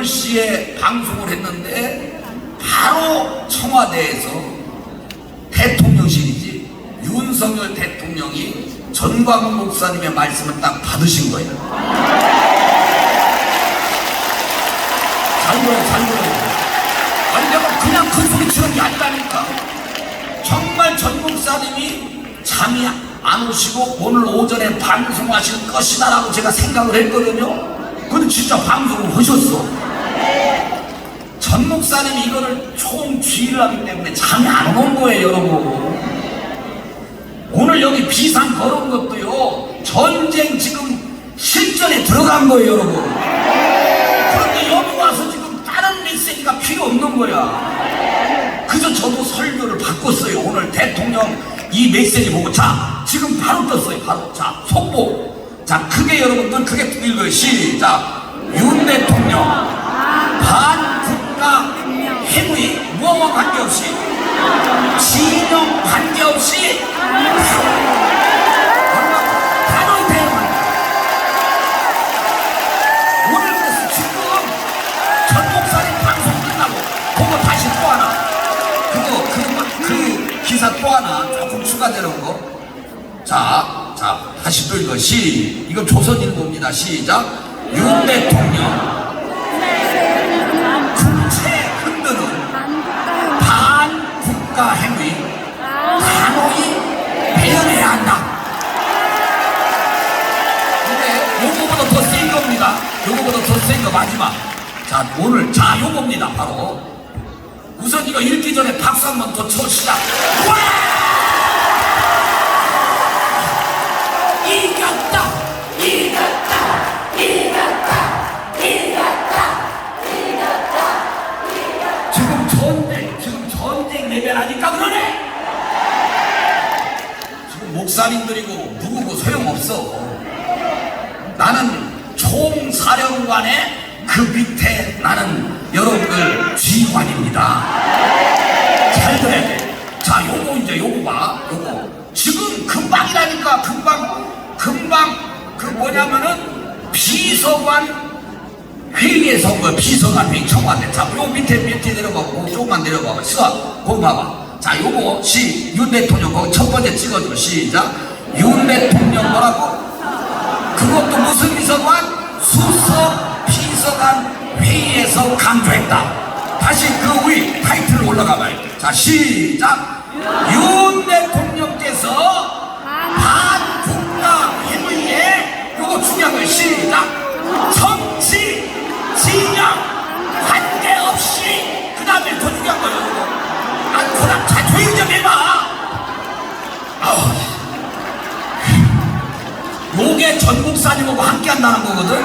8시에 방송을 했는데 바로 청와대에서 대통령실이지 윤석열 대통령이 전광훈 목사님의 말씀을 딱 받으신 거예요. 잘 들어요, 잘 들어요. 아니 내가 그냥 큰 소리 치는 게 아니라니까. 정말 전 목사님이 잠이 안 오시고 오늘 오전에 방송하실 것이다라고 제가 생각을 했거든요. 근데 진짜 방송을 하셨어. 전 목사님이 이거를 총 주의를 하기 때문에 잠이 안 온 거예요, 여러분. 오늘 여기 비상 걸은 것도요, 전쟁 지금 실전에 들어간 거예요, 여러분. 그런데 여기 와서 지금 다른 메시지가 필요 없는 거야. 그저 저도 설교를 바꿨어요. 오늘 대통령 이 메시지 보고. 자, 지금 바로 떴어요. 바로. 자, 속보. 자, 크게 여러분들 크게 읽어요. 시작. 윤 대통령. 그, 그 기사 또 하나 조금 추가되는 거. 자, 자 다시 또 이거 시 이건 조선일보입니다. 시작. 윤 대통령 국채 흔드는 반국가 행위 단호히 배연해야 한다. 근데 요거보다 더 센 겁니다. 요거보다 더 센 거 마지막. 자 오늘 자 요겁니다 바로. 우선 이거 읽기 전에 박수 한 번더 쳐시다. 와! 이겼다! 이겼다! 이겼다! 이겼다! 이겼다! 지금 전쟁, 지금 전쟁 레벨하니까 그러네! 지금 목사님들이고 누구고 소용없어. 나는 총사령관의 그 밑에 나는 여러분들 지휘관입니다. 잘 들어야 돼. 자, 요거 이제 요거 봐. 요거. 지금 금방이라니까 금방 금방 그 뭐냐면은 비서관 회의에서 온 거야. 비서관 회의 청와대. 자, 요 밑에 밑에 내려가고 조금만 내려봐봐. 시각 거기 봐봐. 자, 요거 시 윤 대통령 거기 첫 번째 찍어줘. 시작. 윤 대통령 뭐라고? 그것도 무슨 비서관? 수석 회의에서 강조했다. 다시 그 위 타이틀 올라가 봐요. 자, 시작. 윤 대통령께서 반국가 회의에 요거 중요한 거예요. 시작. 정치, 진영, 관계없이 그 다음에 더 중요한 거예요. 아, 그럼 자, 조용히 좀 해봐. 아우. 요게 전 목사님하고 함께 한다는 거거든.